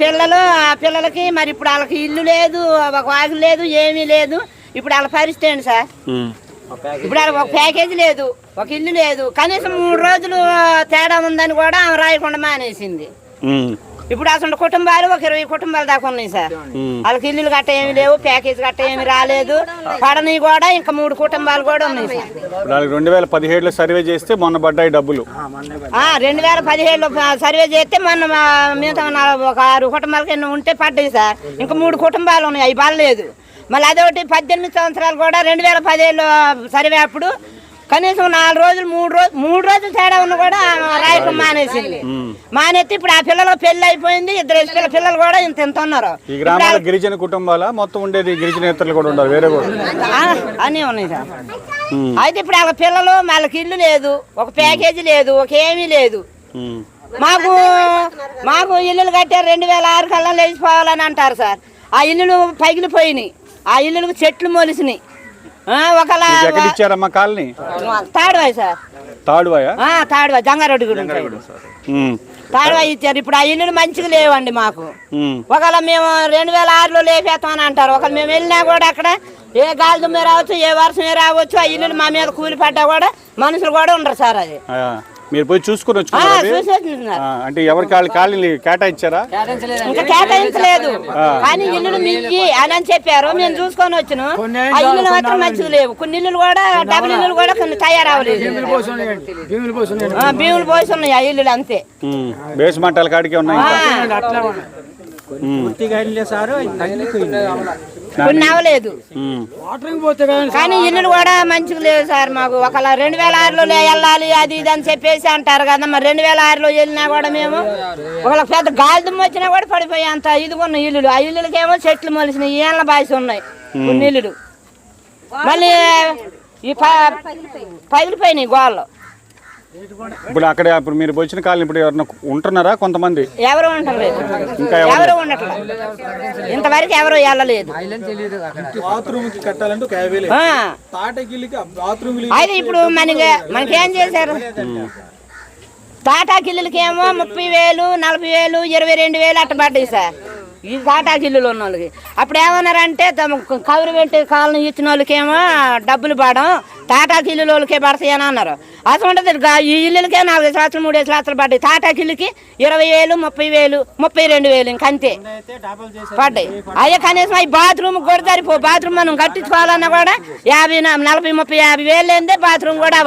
పిల్లలు ఆ పిల్లలకి మరి ఇప్పుడు వాళ్ళకి ఇల్లు లేదు ఒక వాకిలు లేదు ఏమీ లేదు ఇప్పుడు వాళ్ళ పరిస్థితి ఏంటి సార్. ఇప్పుడు వాళ్ళకి ఒక ప్యాకేజీ లేదు ఒక ఇల్లు లేదు కనీసం మూడు రోజులు తేడా ఉందని కూడా ఆమె రాయకుండా మానేసింది. ఇప్పుడు అసలు కుటుంబాలు ఒక ఇరవై కుటుంబాలు దాకా ఉన్నాయి సార్. వాళ్ళకి ఇల్లులు గట్ట ఏమి లేవు ప్యాకేజీ గట్ట ఏమి రాలేదు. పడని కూడా ఇంకా మూడు కుటుంబాలు కూడా ఉన్నాయి సార్. వాళ్ళకి రెండు వేల పదిహేడులో సర్వే చేస్తే మొన్న పడ్డాయి డబ్బులు. ఆ, రెండు వేల పదిహేడులో సర్వే చేస్తే మొన్న మిగతా ఒక ఆరు కుటుంబాలకి ఎన్నో ఉంటే పడ్డాయి సార్. ఇంకా మూడు కుటుంబాలు ఉన్నాయి అవి పడలేదు. మళ్ళీ అదొకటి పద్దెనిమిది సంవత్సరాలు కూడా రెండు వేల పదిహేడులో సర్వే అప్పుడు కనీసం నాలుగు రోజులు మూడు రోజులు మూడు రోజులు తేడా ఉన్న కూడా రాయకం మానేసింది. మానేస్తే ఇప్పుడు ఆ పిల్లలు పెళ్ళి అయిపోయింది ఇద్దరు పిల్ల పిల్లలు కూడా ఇంత ఇంత ఉన్నారు. ఈ గ్రామాల గిరిజన కుటుంబాల మొత్తం ఉండేది గిరిజనేతలు కూడా ఉన్నారు వేరే కూడా ఆ, అన్నీ ఉన్నాయి సార్. అయితే ఇప్పుడు వాళ్ళ పిల్లలు వాళ్ళకి ఇల్లు లేదు ఒక ప్యాకేజీ లేదు ఒక ఏమీ లేదు. మాకు మాకు ఇల్లులు కట్టారు రెండు వేల ఆరు కల్లా లేచిపోవాలని అంటారు సార్. ఆ ఇల్లులు పగిలిపోయినాయి. ఆ ఇల్లులకు చెట్లు మొలిసినాయి. ఒకలా ఎక్కడ ఇచ్చారమ్మా కాలనీ? తాడువాయి సార్. తాడువాయా? ఆ, తాడువాయి జంగారెడ్డి ఉమ్. తాడువాయి ఇచ్చారు. ఇప్పుడు ఆ ఇల్లులు మంచిగా లేవండి మాకు. ఒకవేళ మేము రెండు వేల ఆరులో లేపేస్తామని అంటారు. ఒకవేళ మేము వెళ్ళినా కూడా అక్కడ ఏ గాలి దుమ్మే రావచ్చు ఏ వర్షమే రావచ్చు ఆ ఇల్లులు మా మీద కూలి పడ్డా కూడా మనుషులు కూడా ఉండరు సార్ అది. ఆ, మీరు పోయి చూసుకొని ఆ, వచ్చుకున్నారు అంటే ఎవరికి వాళ్ళ కాలనీ కేటాయించారా? ఇంకా కేటాయించలేదు. కానీ ఇల్లులు మియ్యి అని అని చెప్పారు. మేము చూసుకొని వచ్చిన. ఆ ఇల్లులు మాత్రం మంచిగా లేవు. కొన్ని ఇల్లులు కూడా డబుల్ ఇల్లులు కూడా కొన్ని తయారవ్వలేదు. ఆ, భీములు పోసి ఉన్నాయి ఆ ఇల్లులు అంతే. బేస్ మంటల కాడికే ఉన్నాయి. కొన్ని అవ్వలేదు. కానీ ఇల్లులు కూడా మంచిగా లేవు సార్ మాకు. ఒకలా రెండు వేల ఆరులో వెళ్ళాలి అది ఇది అని చెప్పేసి అంటారు కదా మరి. రెండు వేల ఆరులో వెళ్ళినా కూడా మేము ఒకళ్ళకి పెద్ద గాలి దుమ్ము వచ్చినా కూడా పడిపోయి అంత ఇదిగున్న ఇల్లులు. ఆ ఇల్లులకేమో చెట్లు మొలిసినాయి ఏళ్ళ బాసి ఉన్నాయి కొన్ని ఇల్లులు. మళ్ళీ ఈ పగిలిపోయినాయి. గోళ్ళు ఇప్పుడు అక్కడ ఇప్పుడు మీరు వచ్చిన కాలనీ ఇప్పుడు ఎవరన్నా ఉంటున్నారా కొంతమంది? ఎవరు ఉండలేదు ఇంకా ఎవరు ఎవరు ఉండట్లేదు ఇంతవరకు ఎవరు వెళ్ళలేదు. అయితే ఇప్పుడు మనకి మనకేం చేశారు? టాటా కిల్లులకి ఏమో ముప్పై వేలు నలభై వేలు ఇరవై రెండు వేలు అట్ట పడ్డాయి సార్. ఈ టాటా కిల్లులు ఉన్న వాళ్ళకి అప్పుడు ఏమన్నారంటే పెట్టి కాలనీ ఇచ్చిన వాళ్ళకేమో డబ్బులు పడడం టాటా కిల్లుల వాళ్ళకే పడతాయి అని అన్నారు. అసలు ఉంటుంది గా- ఈ ఇల్లులకే నాలుగు సంవత్సరాలు మూడేసి సంవత్సరాలు పడ్డాయి. టాటా కిల్లుకి ఇరవై వేలు ముప్పై వేలు ముప్పై రెండు వేలు ఇంకంతే పడ్డాయి. అయ్యే కనీసం అవి బాత్రూమ్ కూడా సరిపో బాత్రూమ్ మనం కట్టించుకోవాలన్నా కూడా యాభై నలభై ముప్పై యాభై వేలు లేదే బాత్రూమ్ కూడా?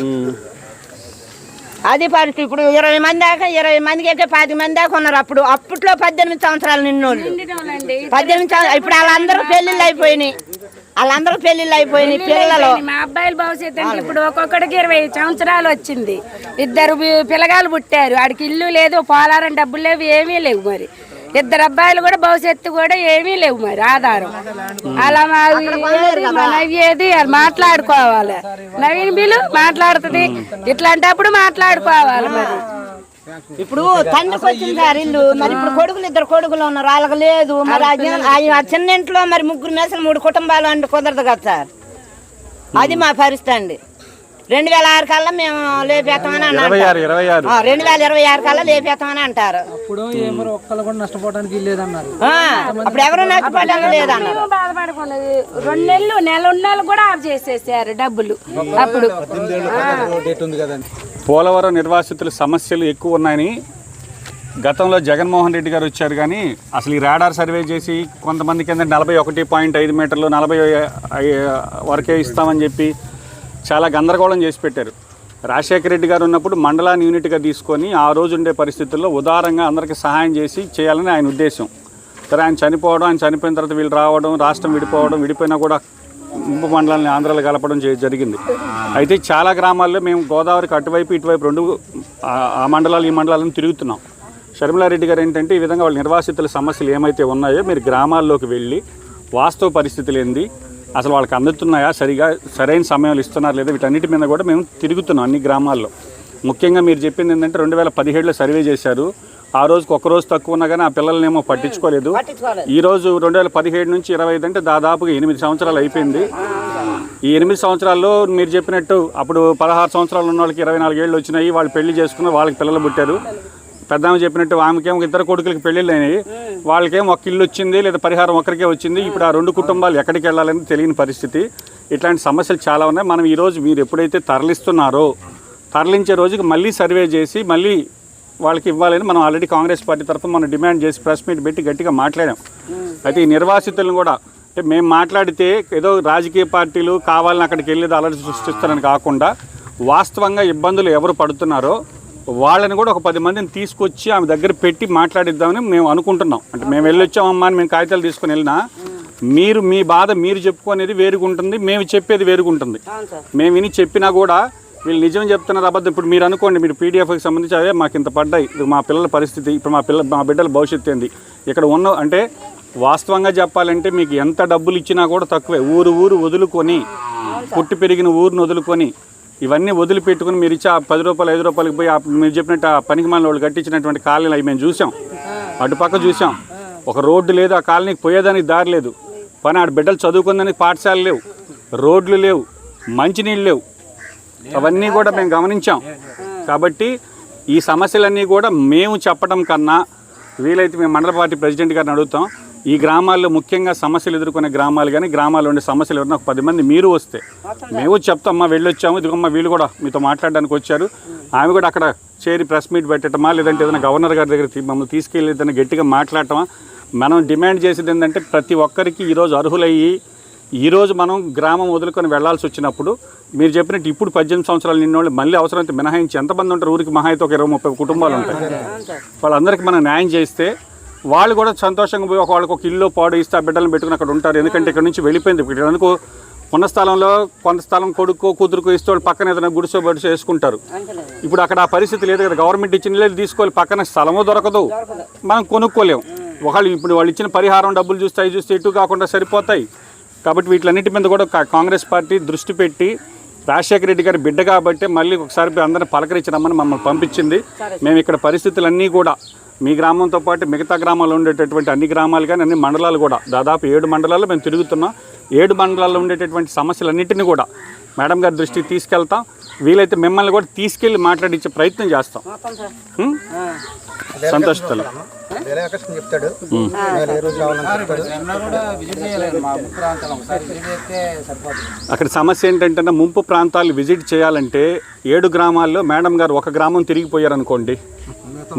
ఉమ్. అది పరిస్థితి ఇప్పుడు ఇరవై మంది దాకా ఇరవై మందికి అయితే పాతి మంది దాకా ఉన్నారు. అప్పుడు అప్పట్లో పద్దెనిమిది సంవత్సరాలు నిన్నోళ్ళు. పద్దెనిమిది సంవత్సరాలు ఇప్పుడు వాళ్ళందరూ పెళ్ళిళ్ళు అయిపోయినాయి. వాళ్ళందరూ పెళ్ళిళ్ళు అయిపోయినాయి పిల్లలు. మా అబ్బాయిల భవిష్యత్తు అంటే ఇప్పుడు ఒక్కొక్కడికి ఇరవై సంవత్సరాలు వచ్చింది. ఇద్దరు పిల్లగాలు పుట్టారు. ఆడికి ఇల్లు లేదు పోలారం డబ్బులు లేవు ఏమీ లేవు మరి. ఇద్దరు అబ్బాయిలు కూడా భవిష్యత్తు కూడా ఏమీ లేవు మరి ఆధారం. అలా అది మాట్లాడుకోవాలి. నవీన్ బిల్లు మాట్లాడుతుంది ఇట్లాంటప్పుడు మాట్లాడుకోవాలి మరి. ఇప్పుడు తండ్రికి వచ్చింది సార్ ఇల్లు మరి ఇప్పుడు కొడుకులు ఇద్దరు కొడుకులు ఉన్నారు వాళ్ళకి లేదు మరి ఆ చిన్న ఇంట్లో మరి ముగ్గురు మేసలు మూడు కుటుంబాలు అంటే కుదరదు కదా సార్. అది మా పరిస్థితి అండి. రెండు వేల ఆరు కల్లా మేము లేపేస్తామని అని ఇరవై అంటారు. ఆరు ఇరవై ఆరు. ఆ, రెండు వేల ఇరవై ఆరు కల్లా లేపేస్తామని అంటారు. ఇప్పుడు ఏమో ఒక్కళ్ళు కూడా నష్టపోవడానికి లేదన్నారు అప్పుడు ఎవరు నష్టపడడం లేదన్నారు. బాధపడకూడదు. రెండు నెలలు నెల కూడా ఆఫ్ చేసేసారు డబ్బులు అప్పుడు. డేట్ ఉంది కదండి. పోలవరం నిర్వాసితుల సమస్యలు ఎక్కువ ఉన్నాయని గతంలో జగన్మోహన్ రెడ్డి గారు వచ్చారు కానీ అసలు ఈ రాడార్ సర్వే చేసి కొంతమంది కింద నలభై ఒకటి పాయింట్ ఐదు మీటర్లు నలభై వరకే ఇస్తామని చెప్పి చాలా గందరగోళం చేసి పెట్టారు. రాజశేఖర రెడ్డి గారు ఉన్నప్పుడు మండలాన్ని యూనిట్గా తీసుకొని ఆ రోజు ఉండే పరిస్థితుల్లో ఉదారంగా అందరికీ సహాయం చేసి చేయాలని ఆయన ఉద్దేశం. సరే ఆయన చనిపోవడం ఆయన చనిపోయిన తర్వాత వీళ్ళు రావడం రాష్ట్రం విడిపోవడం విడిపోయినా కూడా ముంపు మండలాన్ని ఆంధ్రాలో కలపడం జరిగింది. అయితే చాలా గ్రామాల్లో మేము గోదావరికి అటువైపు ఇటువైపు రెండు ఆ- ఆ మండలాలు ఈ మండలాలను తిరుగుతున్నాం. షర్మిలారెడ్డి గారు ఏంటంటే ఈ విధంగా వాళ్ళ నిర్వాసితుల సమస్యలు ఏమైతే ఉన్నాయో మీరు గ్రామాల్లోకి వెళ్ళి వాస్తవ పరిస్థితులు ఏంది? అసలు వాళ్ళకి అందుతున్నాయా? సరిగా సరైన సమయంలో ఇస్తున్నారు లేదా? వీటన్నిటి మీద కూడా మేము తిరుగుతున్నాం అన్ని గ్రామాల్లో. ముఖ్యంగా మీరు చెప్పింది ఏంటంటే రెండు వేల పదిహేడులో సర్వే చేశారు. ఆ రోజుకి ఒక రోజు తక్కువ ఉన్నా కానీ ఆ పిల్లల్నేమో పట్టించుకోలేదు. పట్టించుకోలేదు. ఈ రోజు రెండు వేల పదిహేడు నుంచి ఇరవై ఐదు అంటే దాదాపుగా ఎనిమిది సంవత్సరాలు అయిపోయింది. ఈ ఎనిమిది సంవత్సరాల్లో మీరు చెప్పినట్టు అప్పుడు పదహారు సంవత్సరాలు ఉన్న వాళ్ళకి ఇరవై నాలుగు ఏళ్ళు వచ్చినాయి. వాళ్ళు పెళ్ళి చేసుకున్న వాళ్ళకి పిల్లలు పుట్టారు. పెద్ద చెప్పినట్టు ఆమెకేమో ఇద్దరు కొడుకులకి పెళ్ళిళ్ళు అయినాయి. వాళ్ళకేం ఒక ఇల్లు వచ్చింది లేదా పరిహారం ఒక్కరికే వచ్చింది. ఇప్పుడు ఆ రెండు కుటుంబాలు ఎక్కడికి వెళ్ళాలని తెలియని పరిస్థితి. ఇట్లాంటి సమస్యలు చాలా ఉన్నాయి. మనం ఈరోజు మీరు ఎప్పుడైతే తరలిస్తున్నారో తరలించే రోజుకి మళ్ళీ సర్వే చేసి మళ్ళీ వాళ్ళకి ఇవ్వాలని మనం ఆల్రెడీ కాంగ్రెస్ పార్టీ తరఫున మనం డిమాండ్ చేసి ప్రెస్ మీట్ పెట్టి గట్టిగా మాట్లాడాం. అయితే ఈ నిర్వాసితులను కూడా అంటే మేము మాట్లాడితే ఏదో రాజకీయ పార్టీలు కావాలని అక్కడికి వెళ్ళేది అలర్ట్ సృష్టిస్తారని కాకుండా వాస్తవంగా ఇబ్బందులు ఎవరు పడుతున్నారో వాళ్ళని కూడా ఒక పది మందిని తీసుకొచ్చి ఆమె దగ్గర పెట్టి మాట్లాడిద్దామని మేము అనుకుంటున్నాం. అంటే మేము వెళ్ళొచ్చామమ్మా అని మేము కాగితాలు తీసుకొని వెళ్ళినా మీరు మీ బాధ మీరు చెప్పుకునేది వేరుగుంటుంది మేము చెప్పేది వేరుగుంటుంది. మేము విని చెప్పినా కూడా వీళ్ళు నిజం చెప్తున్నారు అబద్ధం. ఇప్పుడు మీరు అనుకోండి మీరు పీడిఎఫ్కి సంబంధించి అదే మాకు ఇంత పడ్డాయి. ఇది మా పిల్లల పరిస్థితి ఇప్పుడు మా పిల్ల మా బిడ్డల భవిష్యత్తు ఏంది? ఇక్కడ ఉన్న అంటే వాస్తవంగా చెప్పాలంటే మీకు ఎంత డబ్బులు ఇచ్చినా కూడా తక్కువే. ఊరు ఊరు వదులుకొని పుట్టి పెరిగిన ఊరిని వదులుకొని ఇవన్నీ వదిలిపెట్టుకుని మీరు ఇచ్చే ఆ పది రూపాయలు ఐదు రూపాయలకి పోయి మీరు చెప్పినట్టు ఆ పనికి మన వాళ్ళు కట్టించినటువంటి కాలనీలు అవి మేము చూసాం. అటుపక్క చూసాం. ఒక రోడ్డు లేదు ఆ కాలనీకి పోయేదానికి దారి లేదు. పని ఆడ బిడ్డలు చదువుకుందానికి పాఠశాలలు లేవు. రోడ్లు లేవు మంచినీళ్ళు లేవు. అవన్నీ కూడా మేము గమనించాం. కాబట్టి ఈ సమస్యలన్నీ కూడా మేము చెప్పడం కన్నా వీలైతే మేము మండల పార్టీ ప్రెసిడెంట్ గారిని అడుగుతాం. ఈ గ్రామాల్లో ముఖ్యంగా సమస్యలు ఎదుర్కొనే గ్రామాలు కానీ గ్రామాల్లో ఉండే సమస్యలు ఎవరైనా ఒక పది మంది మీరు వస్తే మేము చెప్తాం అమ్మా వెళ్ళొచ్చాము. ఇదిగమ్మా వీళ్ళు కూడా మీతో మాట్లాడడానికి వచ్చారు. ఆమె కూడా అక్కడ చేరి ప్రెస్ మీట్ పెట్టడమా లేదంటే ఏదైనా గవర్నర్ గారి దగ్గర మమ్మల్ని తీసుకెళ్ళి ఏదైనా గట్టిగా మాట్లాడటమా? మనం డిమాండ్ చేసేది ఏంటంటే ప్రతి ఒక్కరికి ఈరోజు అర్హులయ్యి ఈరోజు మనం గ్రామం వదులుకొని వెళ్ళాల్సి వచ్చినప్పుడు మీరు చెప్పినట్టు ఇప్పుడు పద్దెనిమిది సంవత్సరాలు నిన్నోళ్ళు మళ్ళీ అవసరమైతే మినహాయించి ఎంతమంది ఉంటారు? ఊరికి మహా అయితే ఒక ఇరవై ముప్పై కుటుంబాలు ఉంటాయి. వాళ్ళందరికీ మనం న్యాయం చేస్తే వాళ్ళు కూడా సంతోషంగా పోయి ఒక వాళ్ళకి ఒక ఇల్లు పాడు ఇస్తే ఆ బిడ్డలను పెట్టుకుని అక్కడ ఉంటారు. ఎందుకంటే ఇక్కడ నుంచి వెళ్ళిపోయింది. ఇక్కడ అనుకో ఉన్న స్థలంలో కొంత స్థలం కొడుకు కూతురుకు ఇస్తే వాళ్ళు పక్కన ఏదైనా గుడిసో బడిసో వేసుకుంటారు. ఇప్పుడు అక్కడ ఆ పరిస్థితి లేదు కదా. గవర్నమెంట్ ఇచ్చిన ఇల్లు తీసుకోవాలి. పక్కన స్థలము దొరకదు. మనం కొనుక్కోలేము ఒకళ్ళు ఇప్పుడు వాళ్ళు ఇచ్చిన పరిహారం డబ్బులు చూస్తే అవి చూస్తే ఇటు కాకుండా సరిపోతాయి. కాబట్టి వీటిలన్నిటి మీద కూడా కాంగ్రెస్ పార్టీ దృష్టి పెట్టి రాజశేఖర రెడ్డి గారి బిడ్డ కాబట్టి మళ్ళీ ఒకసారి అందరిని పలకరించి రమ్మని మమ్మల్ని పంపించింది. మేము ఇక్కడ పరిస్థితులన్నీ కూడా మీ గ్రామంతో పాటు మిగతా గ్రామాల్లో ఉండేటటువంటి అన్ని గ్రామాలు కానీ అన్ని మండలాలు కూడా దాదాపు ఏడు మండలాల్లో మేము తిరుగుతున్నాం. ఏడు మండలాల్లో ఉండేటటువంటి సమస్యలన్నింటినీ కూడా మేడం గారి దృష్టికి తీసుకెళ్తాం. వీలైతే మిమ్మల్ని కూడా తీసుకెళ్ళి మాట్లాడించే ప్రయత్నం చేస్తాం. చెప్తాడు. సరిపోతుంది. అక్కడ సమస్య ఏంటంటే ముంపు ప్రాంతాలు విజిట్ చేయాలంటే ఏడు గ్రామాల్లో మేడం గారు ఒక గ్రామం తిరిగిపోయారనుకోండి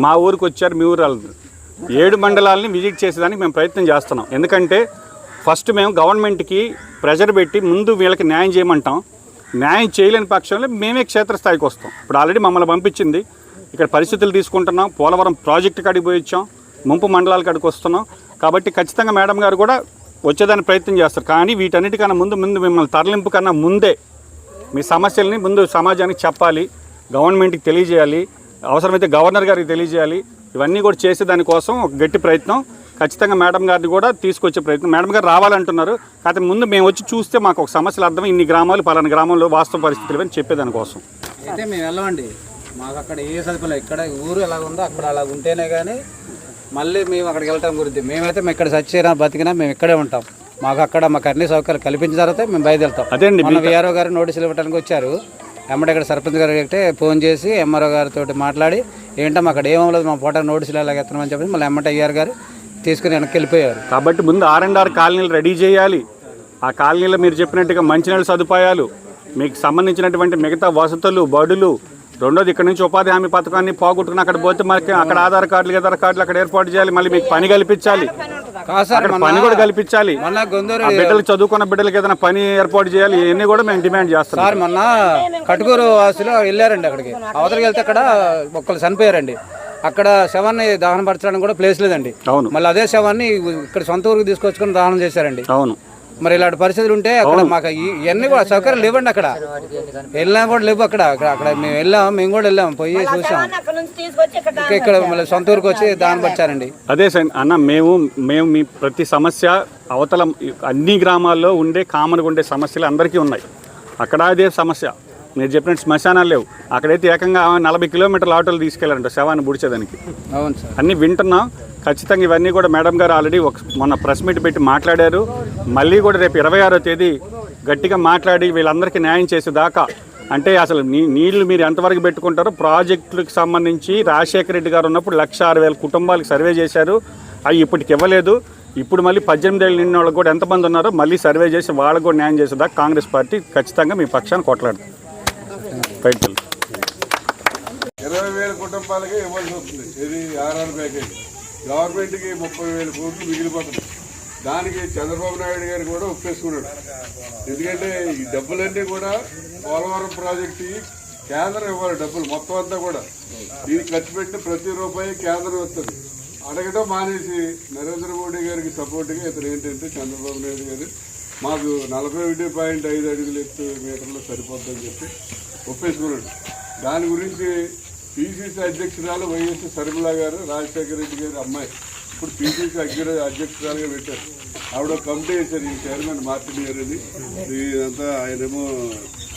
మా ఊరికి వచ్చారు మీ ఊరు వాళ్ళు ఏడు మండలాలని విజిట్ చేసేదానికి మేము ప్రయత్నం చేస్తున్నాం. ఎందుకంటే ఫస్ట్ మేము గవర్నమెంట్కి ప్రెజర్ పెట్టి ముందు వీళ్ళకి న్యాయం చేయమంటాం. న్యాయం చేయలేని పక్షంలో మేమే క్షేత్రస్థాయికి వస్తాం. ఇప్పుడు ఆల్రెడీ మమ్మల్ని పంపించింది. ఇక్కడ పరిస్థితులు తీసుకుంటున్నాం. పోలవరం ప్రాజెక్టు కాడికి పోయి వచ్చాం. ముంపు మండలాల కాడికి వస్తున్నాం. కాబట్టి ఖచ్చితంగా మేడం గారు కూడా వచ్చేదానికి ప్రయత్నం చేస్తారు. కానీ వీటన్నిటికన్నా ముందు ముందు మిమ్మల్ని తరలింపు కన్నా ముందే మీ సమస్యల్ని ముందు సమాజానికి చెప్పాలి. గవర్నమెంట్కి తెలియజేయాలి. అవసరమైతే గవర్నర్ గారికి తెలియజేయాలి. ఇవన్నీ కూడా చేసే దానికోసం ఒక గట్టి ప్రయత్నం. ఖచ్చితంగా మేడం గారిని కూడా తీసుకొచ్చే ప్రయత్నం. మేడం గారు రావాలంటున్నారు. కాకపోతే ముందు మేము వచ్చి చూస్తే మాకు ఒక సమస్యలు అర్థం ఇన్ని గ్రామాలు పలానా గ్రామంలో వాస్తవ పరిస్థితులు అని చెప్పేదానికోసం అయితే మేము వెళ్ళమండి. మాకు అక్కడ ఏ సదుపాయాలు ఇక్కడ ఊరు ఎలా ఉందో అక్కడ అలా ఉంటేనే కానీ మళ్ళీ మేము అక్కడికి వెళ్ళటం గురించి. మేమైతే మేము ఇక్కడ సచ్చినా బతికినా మేము ఇక్కడే ఉంటాం. మాకు అక్కడ మాకు అన్ని సౌకర్యాలు కల్పించిన తర్వాత మేము బయలుదేరుతాం. అదే అండి మన విఆర్ఓ గారు నోటీసులు ఇవ్వడానికి వచ్చారు. వెంబడి ఇక్కడ సర్పంచ్ గారు అయితే ఫోన్ చేసి ఎంఆర్ఓ గారితో మాట్లాడి ఏంటో అక్కడ ఏమవ్వలేదు మా ఫోటో నోటీసులు ఎలాగ ఎత్తనమని చెప్పి మళ్ళీ ఎమ్మటి అయ్యారు గారు తీసుకుని వెనక్కి వెళ్ళిపోయారు. కాబట్టి ముందు ఆర్ అండ్ ఆర్ కాలనీలు రెడీ చేయాలి. ఆ కాలనీలో మీరు చెప్పినట్టుగా మంచినీళ్ళ సదుపాయాలు మీకు సంబంధించినటువంటి మిగతా వసతులు బడులు రెండోది ఇక్కడ నుంచి ఉపాధి హామీ పథకాన్ని పోగొట్టుకుని అక్కడ పోతే మనకి అక్కడ ఆధార్ కార్డులు ఆధార్ కార్డులు అక్కడ ఏర్పాటు చేయాలి మళ్ళీ మీకు పని కల్పించాలి. పని కూడా కల్పించాలి. బిడ్డలకు చదువుకున్న బిడ్డలకి ఏదైనా పని ఏర్పాటు చేయాలి ఇవన్నీ కూడా మేము డిమాండ్ చేస్తున్నాం. సార్ మొన్న కటుకూరు వాసులు వెళ్ళారండి అక్కడికి. అవతలకి వెళ్తే అక్కడ ఒక్కరు చనిపోయారండి. అక్కడ శవాన్ని దహనం పరచడానికి కూడా ప్లేస్ లేదండి. అవును. మళ్ళీ అదే శవాన్ని ఇక్కడ సొంత ఊరికి తీసుకొచ్చుకొని దహనం చేశారండి. అవును. మరి ఇలాంటి పరిస్థితులు ఉంటే అక్కడ మాకు ఇవన్నీ కూడా సౌకర్యాలు లేవండి అక్కడ. వెళ్ళినా కూడా లేవు అక్కడ. అక్కడ మేము వెళ్ళాం మేము కూడా వెళ్ళాం పోయి చూసాం. అక్కడ నుంచి తీసుకొచ్చి ఇక్కడ ఇంకా ఇక్కడ మళ్ళీ సొంత ఊరికి వచ్చి దానం పరిచారండి అదే. సార్ అన్న మేము మేము మీ ప్రతి సమస్య అవతల అన్ని గ్రామాల్లో ఉండే కామన్గా ఉండే సమస్యలు అందరికీ ఉన్నాయి. అక్కడ అదే సమస్య. మీరు చెప్పినట్టు శ్మశానాలు లేవు. అక్కడైతే ఏకంగా నలభై కిలోమీటర్ల ఆటోలు తీసుకెళ్ళారంట శవాన్ని బుడిచేదానికి అవును సార్. అన్నీ వింటున్నాం. ఖచ్చితంగా ఇవన్నీ కూడా మేడం గారు ఆల్రెడీ ఒక మొన్న ప్రెస్ మీట్ పెట్టి మాట్లాడారు. మళ్ళీ కూడా రేపు ఇరవై ఆరో తేదీ గట్టిగా మాట్లాడి వీళ్ళందరికీ న్యాయం చేసేదాకా. అంటే అసలు నీ నీళ్ళు మీరు ఎంతవరకు పెట్టుకుంటారో ప్రాజెక్టులకు సంబంధించి రాజశేఖర రెడ్డి గారు ఉన్నప్పుడు లక్ష ఆరు వేల కుటుంబాలకు సర్వే చేశారు. అవి ఇప్పటికి ఇవ్వలేదు. ఇప్పుడు మళ్ళీ పద్దెనిమిది ఏళ్ళు నిన్న వాళ్ళకి కూడా ఎంతమంది ఉన్నారో మళ్ళీ సర్వే చేసి వాళ్ళకు కూడా న్యాయం చేసేదాకా కాంగ్రెస్ పార్టీ ఖచ్చితంగా మీ పక్షాన్ని కొట్లాడుతుంది. బయటకు ఇరవై వేల కుటుంబాలకే ఇవ్వాల్సి వస్తుంది. ఇది ఆర్ఆర్ ప్యాకేజ్. గవర్నమెంట్కి ముప్పై వేల కోట్లు మిగిలిపోతుంది దానికి చంద్రబాబు నాయుడు గారు కూడా ఒప్పేసుకున్నాడు. ఎందుకంటే ఈ డబ్బులన్నీ కూడా పోలవరం ప్రాజెక్టు కేంద్రం ఇవ్వాలి డబ్బులు మొత్తం అంతా కూడా. దీనికి ఖర్చు పెట్టిన ప్రతి రూపాయి కేంద్రం వస్తుంది. అడగడం మానేసి నరేంద్ర మోడీ గారికి సపోర్ట్గా ఇతను ఏంటంటే చంద్రబాబు నాయుడు గారు మాకు నలభై ఒకటి పాయింట్ ఐదు అడుగులు ఎత్తు మీటర్లు సరిపోద్దని చెప్పి ఒప్పేసుకున్నాడు దాని గురించి పిసిసి అధ్యక్షురాలు వైఎస్ సరిమల గారు రాజశేఖర రెడ్డి గారి అమ్మాయి. ఇప్పుడు పిసిసి అగ్ర అధ్యక్షురాలుగా పెట్టారు. ఆవిడ కమిటీ వేశారు ఈ చైర్మన్ మార్టిన్ గారు అని ఇదంతా ఆయనేమో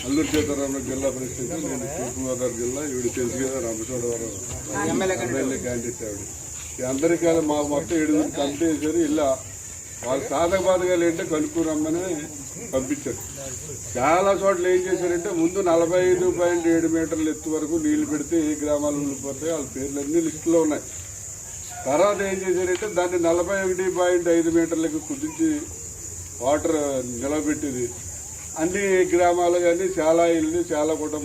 అల్లూరు సీతారామరాజు జిల్లా ప్రెసిడెంట్ నేను తూర్పుగోదావరి జిల్లా ఈవిడ తెలుసు కదా రామచోడవరం ఎమ్మెల్యే క్యాండిడేట్ ఆవిడ. అందరికీ మా మొత్తం ఏడుగురు కమిటీ వేశారు. ఇలా వాళ్ళు సాధక బాధకాలు ఏంటో కనుక్కుని రమ్మని పంపించారు. చాలా చోట్ల ఏం చేశారంటే ముందు నలభై ఐదు పాయింట్ ఏడు మీటర్ల ఎత్తు వరకు నీళ్ళు పెడితే ఏ గ్రామాలు ఉండిపోతాయి వాళ్ళ పేర్లు అన్నీ లిస్టులో ఉన్నాయి. తర్వాత ఏం చేశారంటే దాన్ని నలభై ఒకటి పాయింట్ ఐదు మీటర్లకు కుదించి వాటర్ నిలబెట్టేది. అన్ని గ్రామాలు కానీ చాలా ఇల్లు చాలా కుటుంబం